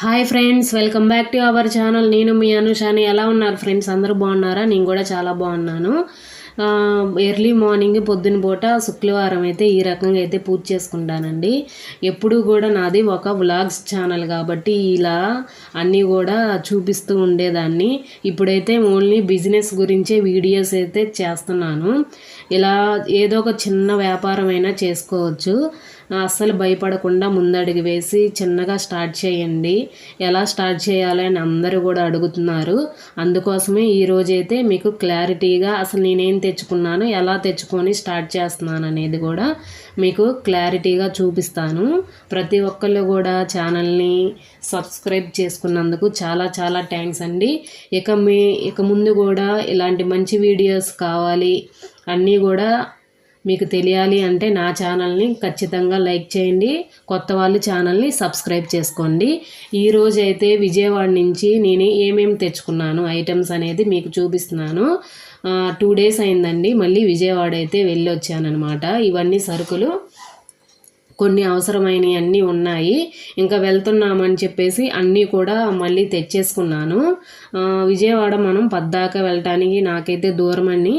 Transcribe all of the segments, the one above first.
Hi friends welcome back to our channel నేను మీ అనుషాని. ఎలా ఉన్నారు ఫ్రెండ్స్ అందరూ బాగున్నారా? నేను కూడా చాలా బాగున్నాను. ఎర్లీ మార్నింగ్ పొద్దున పూట శుక్రవారం అయితే ఈ రకంగా అయితే పూజ చేసుకుంటానండి. ఎప్పుడు కూడా నాది ఒక వ్లాగ్స్ ఛానల్ కాబట్టి ఇలా అన్నీ కూడా చూపిస్తూ ఉండేదాన్ని. ఇప్పుడైతే ఓన్లీ బిజినెస్ గురించే వీడియోస్ అయితే చేస్తున్నాను. ఇలా ఏదో ఒక చిన్న వ్యాపారం అయినా చేసుకోవచ్చు. అస్సలు భయపడకుండా ముందడుగు వేసి చిన్నగా స్టార్ట్ చేయండి. ఎలా స్టార్ట్ చేయాలి అని అందరూ కూడా అడుగుతున్నారు. అందుకోసమే ఈరోజైతే మీకు క్లారిటీగా అసలు నేనేం తెచ్చుకున్నాను ఎలా తెచ్చుకొని స్టార్ట్ చేస్తున్నాను అనేది కూడా మీకు క్లారిటీగా చూపిస్తాను. ప్రతి ఒక్కళ్ళు కూడా ఛానల్ని సబ్స్క్రైబ్ చేసుకున్నందుకు చాలా చాలా థ్యాంక్స్ అండి. ఇక మీ ఇక ముందు కూడా ఇలాంటి మంచి వీడియోస్ కావాలి అన్నీ కూడా మీకు తెలియాలి అంటే నా ఛానల్ని ఖచ్చితంగా లైక్ చేయండి కొత్త వాళ్ళు ఛానల్ని సబ్స్క్రైబ్ చేసుకోండి. ఈరోజు అయితే విజయవాడ నుంచి నేను ఏమేమి తెచ్చుకున్నాను ఐటమ్స్ అనేది మీకు చూపిస్తున్నాను. టూ డేస్ అయిందండి. మళ్ళీ విజయవాడ అయితే వెళ్ళి వచ్చానమాట ఇవన్నీ సరుకులు కొన్ని అవసరమైనవి అన్నీ ఉన్నాయి. ఇంకా వెళ్తున్నామని చెప్పేసి అన్నీ కూడా మళ్ళీ తెచ్చేసుకున్నాను. విజయవాడ మనం పద్దాక వెళ్ళటానికి నాకైతే దూరం అని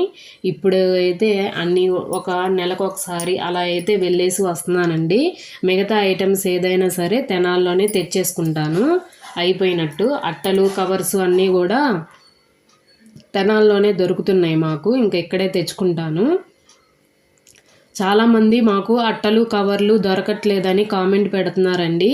ఇప్పుడు అయితే అన్నీ ఒక నెలకు ఒకసారి అలా అయితే వెళ్ళేసి వస్తున్నానండి. మిగతా ఐటమ్స్ ఏదైనా సరే తెనాల్లోనే తెచ్చేసుకుంటాను. అయిపోయినట్టు అట్టలు కవర్స్ అన్నీ కూడా తెనాల్లోనే దొరుకుతున్నాయి మాకు ఇంకా ఇక్కడే తెచ్చుకుంటాను. చాలామంది మాకు అట్టలు కవర్లు దొరకట్లేదని కామెంట్ పెడుతున్నారండి.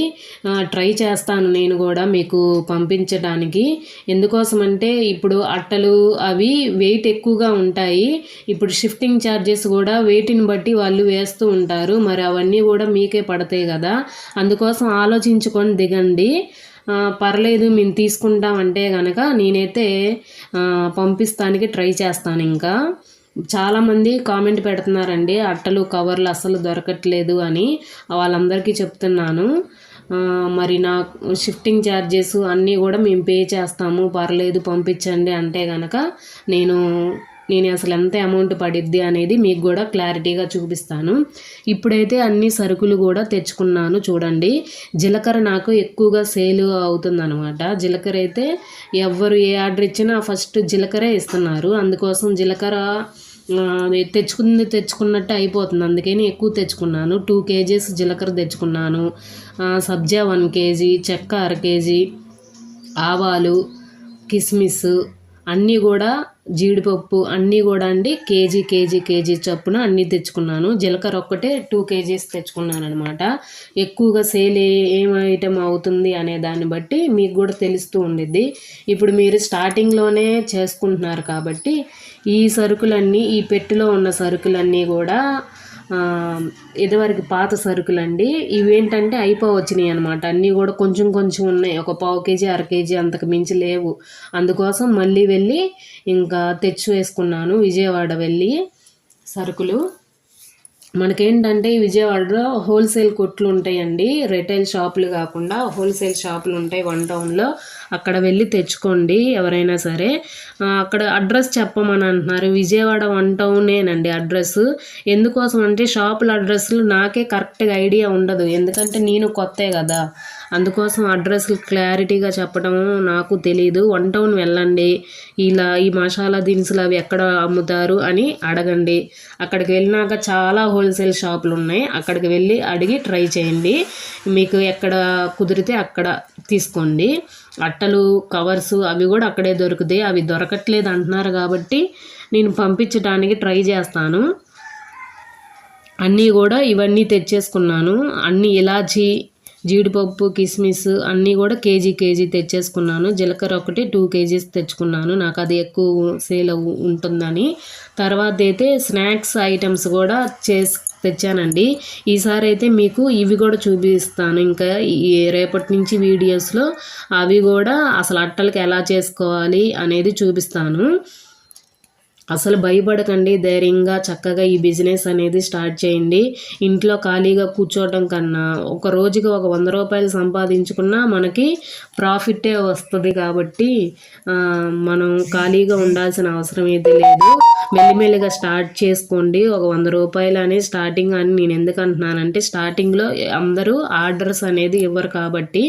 ట్రై చేస్తాను నేను కూడా మీకు పంపించడానికి. ఎందుకోసమంటే ఇప్పుడు అట్టలు అవి వెయిట్ ఎక్కువగా ఉంటాయి. ఇప్పుడు షిఫ్టింగ్ ఛార్జెస్ కూడా వెయిట్ని బట్టి వాళ్ళు వేస్తూ ఉంటారు. మరి అవన్నీ కూడా మీకే పడతాయి కదా. అందుకోసం ఆలోచించుకొని దిగండి. పర్లేదు మేము తీసుకుంటాం అంటే కనుక నేనైతే పంపిస్తానికి ట్రై చేస్తాను ఇంకా. చాలామంది కామెంట్ పెడుతున్నారండి అట్టలు కవర్లు అస్సలు దొరకట్లేదు అని వాళ్ళందరికీ చెప్తున్నాను. మరి నా షిఫ్టింగ్ ఛార్జెస్ అన్నీ కూడా మేము పే చేస్తాము పర్లేదు పంపించండి అంటే కనుక నేను నేను అసలు ఎంత అమౌంట్ పడిద్ది అనేది మీకు కూడా క్లారిటీగా చూపిస్తాను. ఇప్పుడైతే అన్ని సరుకులు కూడా తెచ్చుకున్నాను చూడండి. జీలకర్ర నాకు ఎక్కువగా సేల్ అవుతుందన్నమాట. జీలకర్ర అయితే ఎవరు ఏ ఆర్డర్ ఇచ్చినా ఫస్ట్ జీలకర్రే ఇస్తున్నారు. అందుకోసం జీలకర్ర తెచ్చుకుంది తెచ్చుకున్నట్టు అయిపోతుంది. అందుకని ఎక్కువ తెచ్చుకున్నాను. టూ కేజీస్ జీలకర్ర తెచ్చుకున్నాను. సబ్జా వన్ కేజీ చెక్క అర కేజీ ఆవాలు కిస్మిస్ అన్నీ కూడా జీడిపప్పు అన్నీ కూడా అండి కేజీ కేజీ కేజీ చొప్పున అన్నీ తెచ్చుకున్నాను. జీలకర్ర ఒక్కటే టూ కేజీస్ తెచ్చుకున్నాను అనమాట ఎక్కువగా సేల్ ఏం ఐటెం అవుతుంది అనే దాన్ని బట్టి మీకు కూడా తెలుస్తూ ఉండిద్ది. ఇప్పుడు మీరు స్టార్టింగ్లోనే చేసుకుంటున్నారు కాబట్టి ఈ సరుకులన్నీ ఈ పెట్టెలో ఉన్న సరుకులన్నీ కూడా ఇదివరకు పాత సరుకులండి. ఇవేంటంటే అయిపోవచ్చినాయి అనమాట అన్నీ కూడా కొంచెం కొంచెం ఉన్నాయి. ఒక పావు కేజీ అర కేజీ అంతకు మించి లేవు. అందుకోసం మళ్ళీ వెళ్ళి ఇంకా తెచ్చి వేసుకున్నాను విజయవాడ వెళ్ళి సరుకులు. మనకేంటంటే విజయవాడలో హోల్సేల్ కొట్లు ఉంటాయండి రిటైల్ షాపులు కాకుండా హోల్సేల్ షాపులు ఉంటాయి వన్ టౌన్లో. అక్కడ వెళ్ళి తెచ్చుకోండి ఎవరైనా సరే. అక్కడ అడ్రస్ చెప్పమని అంటున్నారు. విజయవాడ వన్ టౌనేనండి అడ్రస్. ఎందుకోసం అంటే షాపుల అడ్రస్లు నాకే కరెక్ట్గా ఐడియా ఉండదు. ఎందుకంటే నేను కొత్తే కదా. అందుకోసం అడ్రస్లు క్లారిటీగా చెప్పడం నాకు తెలియదు వన్ టౌన్ వెళ్ళండి. ఇలా ఈ మసాలా దినుసులు అవి ఎక్కడ అమ్ముతారు అని అడగండి. అక్కడికి వెళ్ళినాక చాలా హోల్సేల్ షాపులు ఉన్నాయి. అక్కడికి వెళ్ళి అడిగి ట్రై చేయండి. మీకు ఎక్కడ కుదిరితే అక్కడ తీసుకోండి. అట్టలు కవర్స్ అవి కూడా అక్కడే దొరుకుతాయి. అవి దొరకట్లేదు అంటున్నారు కాబట్టి నేను పంపించడానికి ట్రై చేస్తాను. అన్నీ కూడా ఇవన్నీ తెచ్చేసుకున్నాను. అన్ని ఇలాచి జీడిపప్పు కిస్మిస్ అన్నీ కూడా కేజీ కేజీ తెచ్చేసుకున్నాను. జీలకర్ర ఒకటి టూ కేజీస్ తెచ్చుకున్నాను. నాకు అది ఎక్కువ సేల్ ఉంటుందని. తర్వాత అయితే స్నాక్స్ ఐటమ్స్ కూడా చేసి తెచ్చానండి. ఈసారి అయితే మీకు ఇవి కూడా చూపిస్తాను. ఇంకా ఈ రేపటి నుంచి వీడియోస్లో అవి కూడా అసలు అట్టలకి ఎలా చేసుకోవాలి అనేది చూపిస్తాను. అసలు భయపడకండి ధైర్యంగా చక్కగా ఈ బిజినెస్ అనేది స్టార్ట్ చేయండి. ఇంట్లో ఖాళీగా కూర్చోవటం కన్నా ఒక రోజుకి ఒక వంద రూపాయలు సంపాదించుకున్నా మనకి ప్రాఫిటే వస్తుంది కాబట్టి మనం ఖాళీగా ఉండాల్సిన అవసరం ఏది లేదు. మెల్లిమెల్లిగా స్టార్ట్ చేసుకోండి. ఒక వంద రూపాయలు అనేది స్టార్టింగ్ అని నేను ఎందుకు అంటున్నానంటే స్టార్టింగ్లో అందరూ ఆర్డర్స్ అనేది ఇవ్వరు కాబట్టి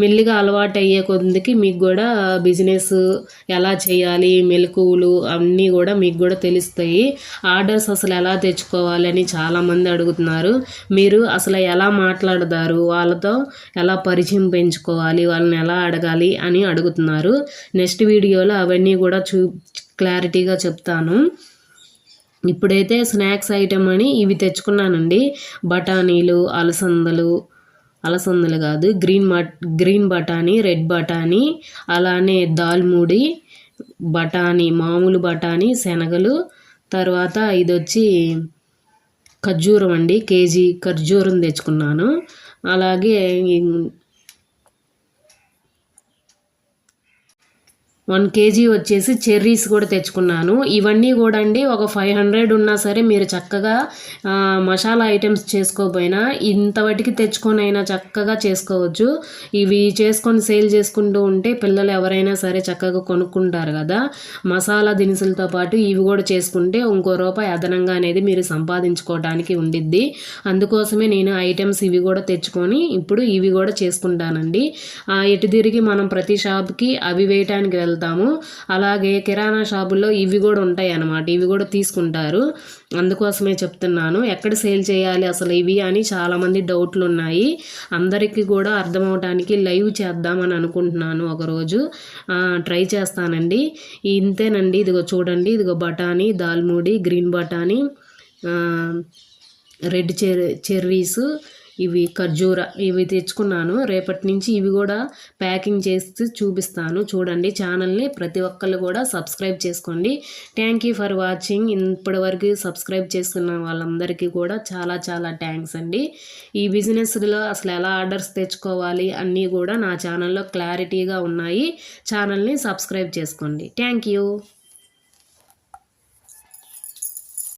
మెల్లిగా అలవాటు అయ్యే కొద్దికి మీకు కూడా బిజినెస్ ఎలా చేయాలి మెలకువలు అన్నీ కూడా మీకు కూడా తెలుస్తాయి. ఆర్డర్స్ అసలు ఎలా తెచ్చుకోవాలని చాలామంది అడుగుతున్నారు. మీరు అసలు ఎలా మాట్లాడతారు? వాళ్ళతో ఎలా పరిచయం పెంచుకోవాలి? వాళ్ళని ఎలా అడగాలి అని అడుగుతున్నారు. నెక్స్ట్ వీడియోలో అవన్నీ కూడా చూ క్లారిటీగా చెప్తాను. ఇప్పుడైతే స్నాక్స్ ఐటమ్ అని ఇవి తెచ్చుకున్నానండి. బఠానీలు అలసందలు అలసందలు కాదు గ్రీన్ మట్ గ్రీన్ బఠానీ రెడ్ బఠానీ అలానే దాల్మూడి బఠానీ మామూలు బఠానీ శనగలు తర్వాత ఇది వచ్చి ఖర్జూరం అండి కేజీ ఖర్జూరం తెచ్చుకున్నాను. అలాగే వన్ కేజీ వచ్చేసి చెర్రీస్ కూడా తెచ్చుకున్నాను. ఇవన్నీ కూడా అండి ఒక ఫైవ్ హండ్రెడ్ ఉన్నా సరే మీరు చక్కగా మసాలా ఐటమ్స్ చేసుకోపోయినా ఇంతవటికి తెచ్చుకొని అయినా చక్కగా చేసుకోవచ్చు. ఇవి చేసుకొని సేల్ చేసుకుంటూ ఉంటే పిల్లలు ఎవరైనా సరే చక్కగా కొనుక్కుంటారు కదా. మసాలా దినుసులతో పాటు ఇవి కూడా చేసుకుంటే ఇంకో రూపాయి అదనంగా అనేది మీరు సంపాదించుకోవడానికి ఉండిద్ది. అందుకోసమే నేను ఐటమ్స్ ఇవి కూడా తెచ్చుకొని ఇప్పుడు ఇవి కూడా చేసుకుంటానండి. ఎటు తిరిగి మనం ప్రతి షాప్కి అవి వేయటానికి వెళ్తాం. వెళ్తాము. అలాగే కిరాణా షాపుల్లో ఇవి కూడా ఉంటాయి అన్నమాట. ఇవి కూడా తీసుకుంటారు. అందుకోసమే చెప్తున్నాను. ఎక్కడ సేల్ చేయాలి అసలు ఇవి అని చాలామంది డౌట్లు ఉన్నాయి. అందరికీ కూడా అర్థమవటానికి లైవ్ చేద్దామని అనుకుంటున్నాను ఒకరోజు. ట్రై చేస్తానండి. ఇంతేనండి. ఇదిగో చూడండి. ఇదిగో బఠానీ దాల్మూడి గ్రీన్ బఠానీ రెడ్ చెర్ చెర్రీస్ ఇవి ఖర్జూర ఇవి తెచ్చుకున్నాను. రేపటి నుంచి ఇవి కూడా ప్యాకింగ్ చేసి చూపిస్తాను. చూడండి ఛానల్ని ప్రతి ఒక్కళ్ళు కూడా సబ్స్క్రైబ్ చేసుకోండి. థ్యాంక్ యూ ఫర్ వాచింగ్ ఇప్పటి వరకు సబ్స్క్రైబ్ చేసుకున్న వాళ్ళందరికీ కూడా చాలా చాలా థ్యాంక్స్ అండి. ఈ బిజినెస్లో అసలు ఎలా ఆర్డర్స్ తెచ్చుకోవాలి అన్నీ కూడా నా ఛానల్లో క్లారిటీగా ఉన్నాయి. ఛానల్ని సబ్స్క్రైబ్ చేసుకోండి. Thank you